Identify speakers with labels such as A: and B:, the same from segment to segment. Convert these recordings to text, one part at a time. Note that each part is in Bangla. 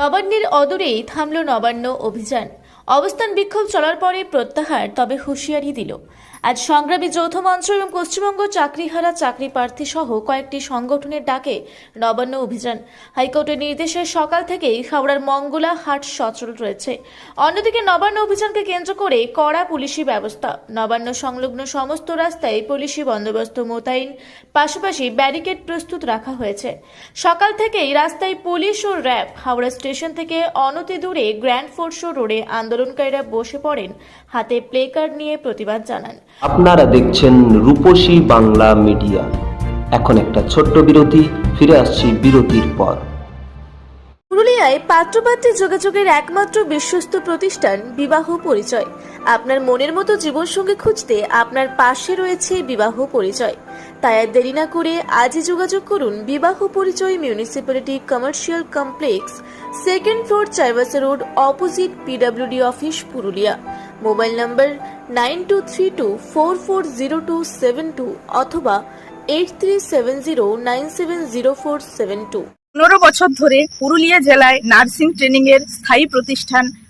A: নবান্নের অদূরেই থামল নবান্ন অভিযান। অবস্থান বিক্ষোভ চলার পরে প্রত্যাহার, তবে হুঁশিয়ারি দিল। আজ সংগ্রামী যৌথ মঞ্চ এবং পশ্চিমবঙ্গ চাকরিহারা চাকরি প্রার্থী সহ কয়েকটি সংগঠনের ডাকে নবান্ন অভিযান। হাইকোর্টের নির্দেশে সকাল থেকেই হাওড়ার মঙ্গলা হাট সচল রয়েছে। অন্যদিকে নবান্ন অভিযানকে কেন্দ্র করে কড়া পুলিশি ব্যবস্থা। নবান্ন সংলগ্ন সমস্ত রাস্তায় পুলিশি বন্দোবস্ত মোতায়েন, পাশাপাশি ব্যারিকেড প্রস্তুত রাখা হয়েছে। সকাল থেকেই রাস্তায় পুলিশ ও র্যাব হাওড়া স্টেশন থেকে অনতি দূরে গ্র্যান্ড ফোর্ট রোডে আন্দোলনকারীরা বসে পড়েন হাতে প্লে কার্ড নিয়ে প্রতিবাদ জানান।
B: আপনারা দেখছেন রূপসী বাংলা মিডিয়া। এখন একটা ছোট্ট বিরতি ফিরে আসছি বিরতির পর।
A: পুরুলিয়ায় পাত্রপাত্রী যোগাযোগের একমাত্র বিশ্বস্ত প্রতিষ্ঠান বিবাহ পরিচয়। আপনার মনের মতো জীবনসঙ্গী খুঁজতে আপনার পাশে রয়েছে বিবাহ পরিচয়। তাই আর দেরি না করে আজই যোগাযোগ করুন বিবাহ পরিচয় municipality commercial complex second floor Chaibasa road opposite PWD office Purulia. Mobile number nine two three two four four zero two seven two অথবা eight three seven zero nine seven zero four seven two.
C: পনেরো বছর ধরে পুরুলিয়া জেলায় নার্সিং ট্রেনিং এর স্থায়ী প্রতিষ্ঠান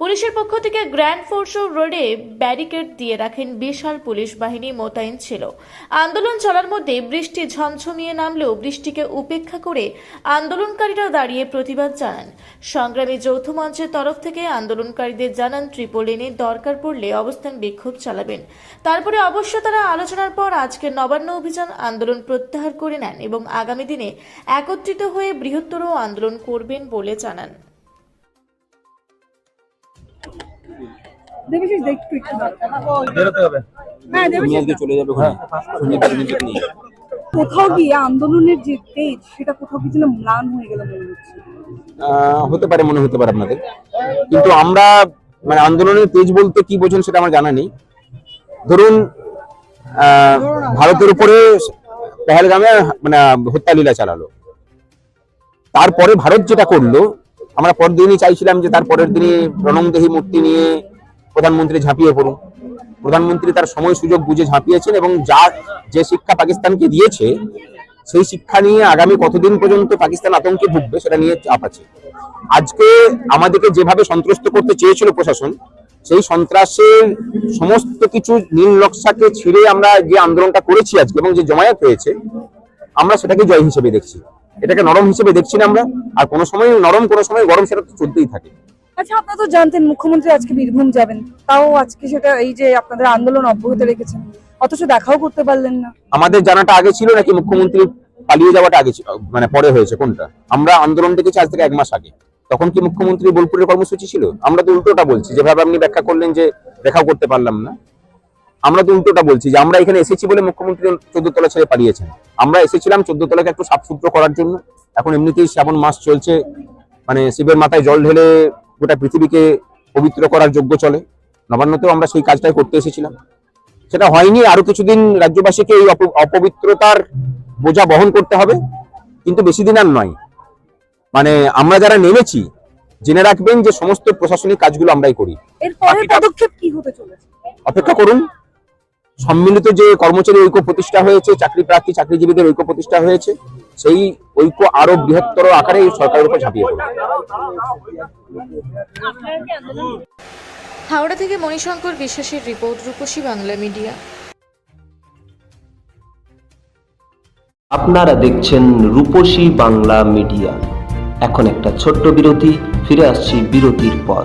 A: পুলিশের পক্ষ থেকে গ্র্যান্ড ফোর্স রোডে ব্যারিকেড দিয়ে রাখেন বিশাল পুলিশ বাহিনী মোতায়েন ছিল। আন্দোলন চলার মধ্যে বৃষ্টি ঝমঝমিয়ে নামলেও বৃষ্টিকে উপেক্ষা করে আন্দোলনকারীরা দাঁড়িয়ে প্রতিবাদ জানান। সংগ্রামী যৌথ মঞ্চের তরফ থেকে আন্দোলনকারীদের জানান ত্রিপোলিনে দরকার পড়লে অবস্থান বিক্ষোভ চালাবেন। তারপরে অবশ্য তারা আলোচনার পর আজকের নবান্ন অভিযান আন্দোলন প্রত্যাহার করে নেন এবং আগামী দিনে একত্রিত হয়ে বৃহত্তর আন্দোলন করবেন বলে জানান।
D: দেখ একটু একটু
E: বেরোতে হবে।
D: হ্যাঁ
E: চলে যাবে ওখানে
D: কোথাও গিয়ে আন্দোলনের যে তেজ সেটা কোথাও কি যেন ম্লান হয়ে গেল মনে হচ্ছে।
E: হতে পারে মনে হতে পারে আপনাদের। কিন্তু আমরা মানে আন্দোলনের তেজ বলতে কি বোঝেন সেটা আমার জানা নেই। ধরুন আহ, ভারতের উপরে পেহেলগামে মানে হত্যা লীলা চালালো। তারপরে ভারত যেটা করল আমরা পরদিনই চাইছিলাম যে তার পরের দিনই রণংদেহী মূর্তি নিয়ে প্রধানমন্ত্রী ঝাঁপিয়ে পড়ুন। প্রধানমন্ত্রী তার সময় সুযোগ বুঝে ঝাঁপিয়েছেন এবং যা যে শিক্ষা পাকিস্তানকে দিয়েছে, সেই শিক্ষা নিয়ে আগামী কতদিন পর্যন্ত পাকিস্তান আতঙ্কে ভুগবে সেটা নিয়ে চাপ আছে। আজকে আমাদেরকে যেভাবে সন্ত্রস্ত করতে চেয়েছিল প্রশাসন, সেই সন্ত্রাসের সমস্ত কিছু নীল নকশাকে ছিঁড়ে আমরা যে আন্দোলনটা করেছি আজকে এবং যে জমায়েত হয়েছে, আমরা সেটাকে জয় হিসেবে দেখছি। এটাকে নরম হিসেবে দেখছি না আমরা। আর কোনো সময় নরম, কোনো সময় গরম সেটা তো চলতেই থাকে।
D: আচ্ছা আপনারা তো জানতেন মুখ্যমন্ত্রী আজকে বীরভূম যাবেন। তাও আজকে সেটা এই যে আপনাদের আন্দোলন অব্যাহত রেখেছেন। অথচ দেখাও করতে পারলেন না।
E: আমাদের জানাটা আগে ছিল নাকি মুখ্যমন্ত্রী পালিয়ে যাওয়াটা আগে মানে পরে হয়েছে, কোনটা? আমরা আন্দোলন ডেকেছি আজ থেকে এক মাস আগে। তখন কি মুখ্যমন্ত্রী বোলপুরের কর্মসূচি ছিল? আমরা তো উল্টোটা বলছি যেভাবে আপনি ব্যাখ্যা করলেন যে দেখাও করতে পারলাম না। আমরা তো উল্টোটা বলছি যে আমরা এখানে এসেছি বলে মুখ্যমন্ত্রী চোদ্দ তলা ছেড়ে পালিয়েছেন। আমরা এসেছিলাম চোদ্দ তলাকে একটু সাফসুত্র করার জন্য। এখন এমনিতেই শ্রাবণ মাস চলছে মানে শিবের মাথায় জল ঢেলে গোটা পৃথিবীকে পবিত্র করার যোগ্য চলে। নবান্নতেও আমরা সেই কাজটাই করতে এসেছিলাম। সেটা হয়নি আরও কিছুদিন রাজ্যবাসীকে এই অপবিত্রতার বোঝা বহন করতে হবে কিন্তু বেশি দিন আর নয়। মানে আমরা যারা নেমেছি জেনে রাখবেন যে সমস্ত প্রশাসনিক কাজগুলো আমরাই করি।
D: এর পরের
E: বাকিটা-
D: পদক্ষেপ কি হতে চলেছে?
E: অপেক্ষা করুন। সম্মিলিত যে কর্মচারী ঐক্য প্রতিষ্ঠা হয়েছে চাকরি প্রার্থী চাকরিজীবীদের ঐক্য প্রতিষ্ঠা হয়েছে সেই ঐক্য আরও বৃহত্তর আকারে সরকারের উপর ঝাঁপিয়ে পড়বে।
A: হাওড়া থেকে মণিশঙ্কর বিশ্বাসের রিপোর্ট রূপসী বাংলা মিডিয়া।
B: আপনারা দেখছেন রূপসী বাংলা মিডিয়া। এখন একটা ছোট্ট বিরতি ফিরে আসছি বিরতির পর।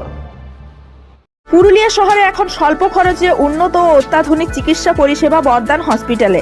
C: পুরুলিয়া শহরে এখন স্বল্প খরচে উন্নত ও অত্যাধুনিক চিকিৎসা পরিষেবা বর্দান হসপিটালে।